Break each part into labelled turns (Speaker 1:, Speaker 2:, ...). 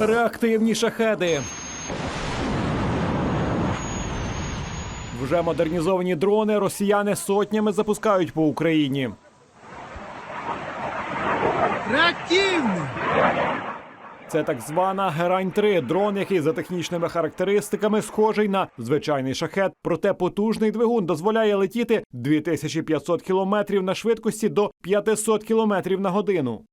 Speaker 1: Реактивні шахеди. Вже модернізовані дрони росіяни сотнями запускають по Україні.
Speaker 2: Реактивний!
Speaker 1: Це так звана Герань 3 дрон, який за технічними характеристиками схожий на звичайний шахет. Проте потужний двигун дозволяє летіти 2500 кілометрів на швидкості до 500 кілометрів на годину.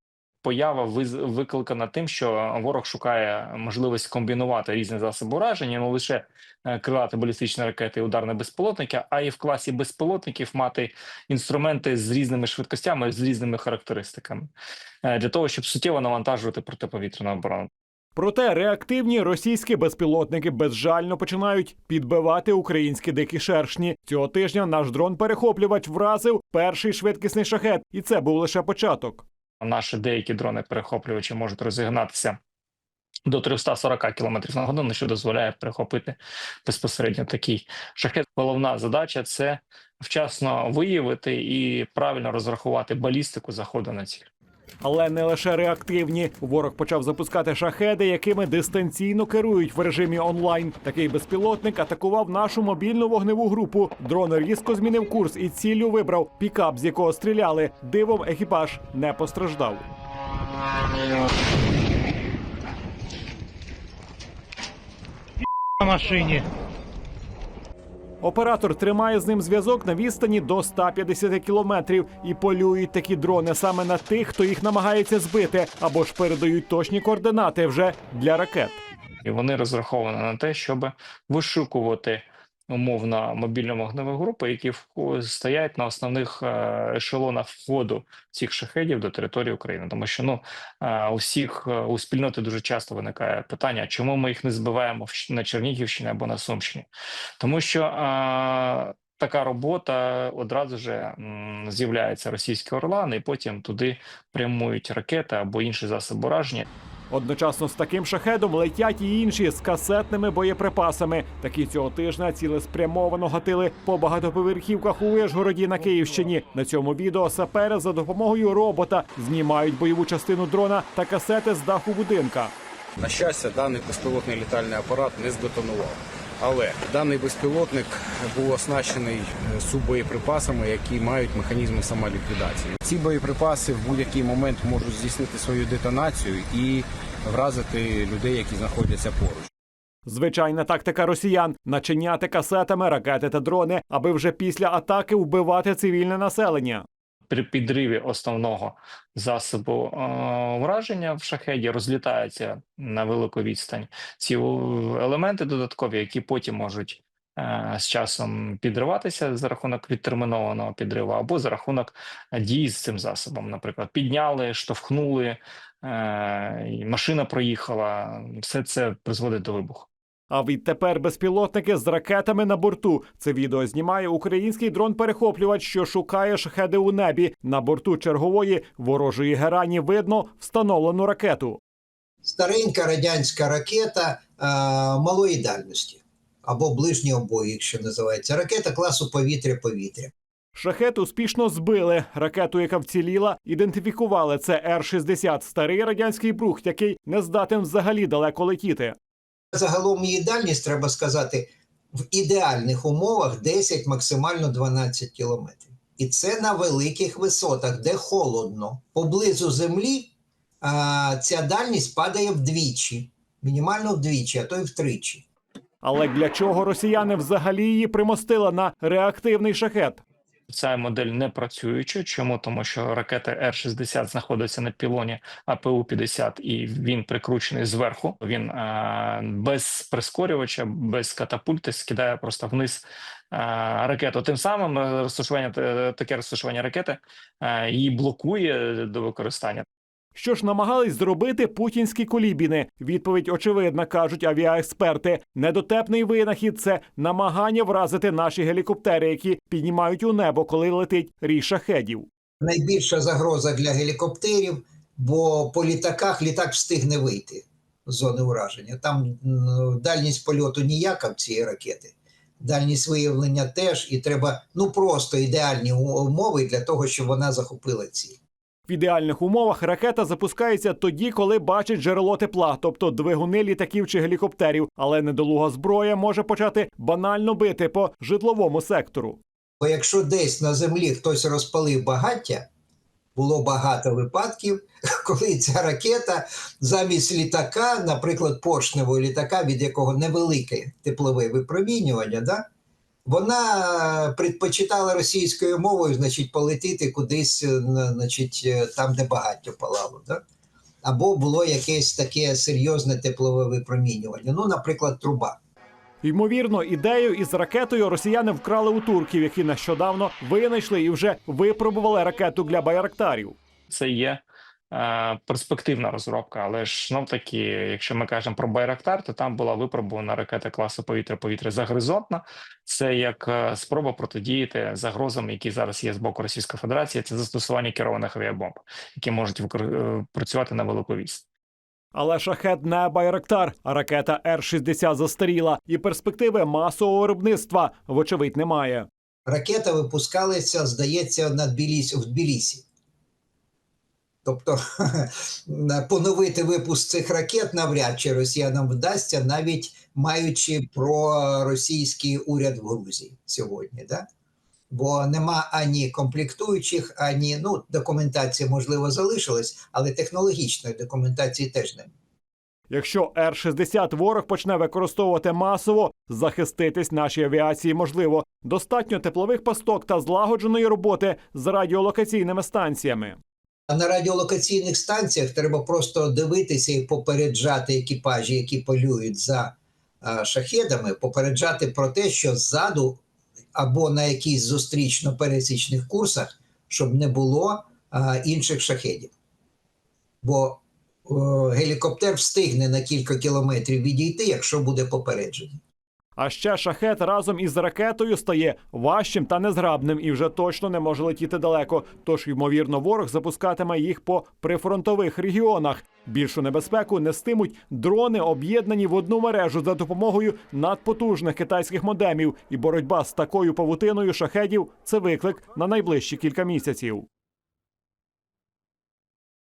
Speaker 3: Поява викликана тим, що ворог шукає можливість комбінувати різні засоби ураження, не лише е, крилати балістичні ракети і ударні безпілотники, а й в класі безпілотників мати інструменти з різними швидкостями, з різними характеристиками е, для того, щоб суттєво навантажувати протиповітряну оборону.
Speaker 1: Проте реактивні російські безпілотники безжально починають підбивати українські дикі шершні. Цього тижня наш дрон-перехоплювач вразив перший швидкісний шахет, і це був лише початок.
Speaker 3: Наші деякі дрони-перехоплювачі можуть розігнатися до 340 км на годину, що дозволяє перехопити безпосередньо такий шахет. Головна задача це вчасно виявити і правильно розрахувати балістику заходу на ціль.
Speaker 1: Але не лише реактивні. Ворог почав запускати шахеди, якими дистанційно керують в режимі онлайн. Такий безпілотник атакував нашу мобільну вогневу групу. Дрон різко змінив курс і ціллю вибрав пікап, з якого стріляли. Дивом екіпаж не постраждав.
Speaker 2: Машині.
Speaker 1: Оператор тримає з ним зв'язок на відстані до 150 кілометрів і полюють такі дрони саме на тих, хто їх намагається збити, або ж передають точні координати вже для ракет.
Speaker 3: І вони розраховані на те, щоб вишукувати умовно мобільно вогневі групи, які стоять на основних е, ешелонах входу цих шахедів до території України. Тому що ну е, у всіх е, у спільноти дуже часто виникає питання, чому ми їх не збиваємо на Чернігівщині або на Сумщині, тому що. е, Така робота одразу ж з'являється російські орлани, і потім туди прямують ракети або інші засоби ураження.
Speaker 1: Одночасно з таким шахедом летять і інші з касетними боєприпасами. Такі цього тижня цілеспрямовано гатили по багатоповерхівках у Вишгороді на Київщині. На цьому відео сапери за допомогою робота знімають бойову частину дрона та касети з даху будинка.
Speaker 4: На щастя, даний безпілотний літальний апарат не здетонував. Але даний безпілотник був оснащений е, суббоєприпасами, які мають механізми самоліквідації. Ці боєприпаси в будь-який момент можуть здійснити свою детонацію і вразити людей, які знаходяться поруч.
Speaker 1: Звичайна тактика росіян начиняти касетами ракети та дрони, аби вже після атаки вбивати цивільне населення.
Speaker 3: Підриві основного засобу враження в шахеді розлітаються на велику відстань ці елементи додаткові, які потім можуть е, з часом підриватися за рахунок відтермінованого підриву, або за рахунок дії з цим засобом. Наприклад, підняли, штовхнули, е, машина проїхала. Все це призводить до вибуху.
Speaker 1: А відтепер безпілотники з ракетами на борту. Це відео знімає український дрон-перехоплювач, що шукає шахеди у небі. На борту чергової ворожої герані видно встановлену ракету.
Speaker 5: старенька радянська ракета е, малої дальності або ближнього бою, якщо називається ракета класу повітря-повітря.
Speaker 1: Шахет успішно збили. Ракету, яка вціліла, ідентифікували. Це Р-60, старий радянський брухт, який не здатен взагалі далеко летіти.
Speaker 5: Загалом її дальність, треба сказати, в ідеальних умовах 10, максимально 12 кілометрів. І це на великих висотах, де холодно. Поблизу землі а, ця дальність падає вдвічі, мінімально вдвічі, а то й втричі.
Speaker 1: Але для чого росіяни взагалі її примостили на реактивний шахет?
Speaker 3: Ця модель не працююча. Чому? Тому що ракета Р-60 знаходиться на пілоні АПУ-50 і він прикручений зверху. Він е, без прискорювача, без катапульти скидає просто вниз е, ракету. Тим самим е, розташування таке розташування ракети а, її блокує до використання.
Speaker 1: Що ж намагались зробити путінські колібіни? Відповідь очевидна, кажуть авіаексперти. Недотепний винахід це намагання вразити наші гелікоптери, які піднімають у небо, коли летить рій шахедів.
Speaker 5: найбільша загроза для гелікоптерів, бо по літаках літак встигне вийти з зони ураження. Там дальність польоту ніяка в цієї ракети. Дальність виявлення теж, і треба ну просто ідеальні умови для того, щоб вона захопила ціль.
Speaker 1: В ідеальних умовах ракета запускається тоді, коли бачить джерело тепла, тобто двигуни літаків чи гелікоптерів. Але недолуга зброя може почати банально бити по житловому сектору.
Speaker 5: Бо якщо десь на землі хтось розпалив багаття, було багато випадків, коли ця ракета замість літака, наприклад, поршневого літака, від якого невелике теплове випромінювання, да, вона предпочитала російською мовою, значить, полетіти кудись, е, значить, е, там, де багаття палало. Да? Або було якесь таке серйозне теплове випромінювання. Ну, наприклад, труба.
Speaker 1: Ймовірно, ідею із ракетою росіяни вкрали у турків, які нещодавно винайшли і вже випробували ракету для байрактарів.
Speaker 3: Це є е, перспективна розробка, але ж знов таки, якщо ми кажемо про Байрактар, то там була випробувана ракета класу повітря-повітря загризотна. Це як е, спроба протидіяти загрозам, які зараз є з боку Російської Федерації. Це застосування керованих авіабомб, які можуть викор- е, працювати на велику відстань.
Speaker 1: Але шахет не байрактар, а ракета Р-60 застаріла, і перспективи масового виробництва, вочевидь, немає.
Speaker 5: ракета випускалася, здається, на Тбілісі, в Тбілісі. Тобто поновити випуск цих ракет навряд чи росіянам вдасться, навіть маючи проросійський уряд в Грузії сьогодні. Да? Бо нема ані комплектуючих, ані ну, документація, можливо, залишилась, але технологічної документації теж немає.
Speaker 1: Якщо Р-60 ворог почне використовувати масово, захиститись нашій авіації можливо. Достатньо теплових пасток та злагодженої роботи з радіолокаційними станціями.
Speaker 5: А на радіолокаційних станціях треба просто дивитися і попереджати екіпажі, які полюють за а, шахедами, попереджати про те, що ззаду або на якісь зустрічно-пересічних курсах, щоб не було а, інших шахедів. Бо о, гелікоптер встигне на кілька кілометрів відійти, якщо буде попередження.
Speaker 1: А ще шахет разом із ракетою стає важчим та незграбним і вже точно не може летіти далеко. Тож, ймовірно, ворог запускатиме їх по прифронтових регіонах. Більшу небезпеку нестимуть дрони, об'єднані в одну мережу за допомогою надпотужних китайських модемів. І боротьба з такою павутиною шахедів це виклик на найближчі кілька місяців.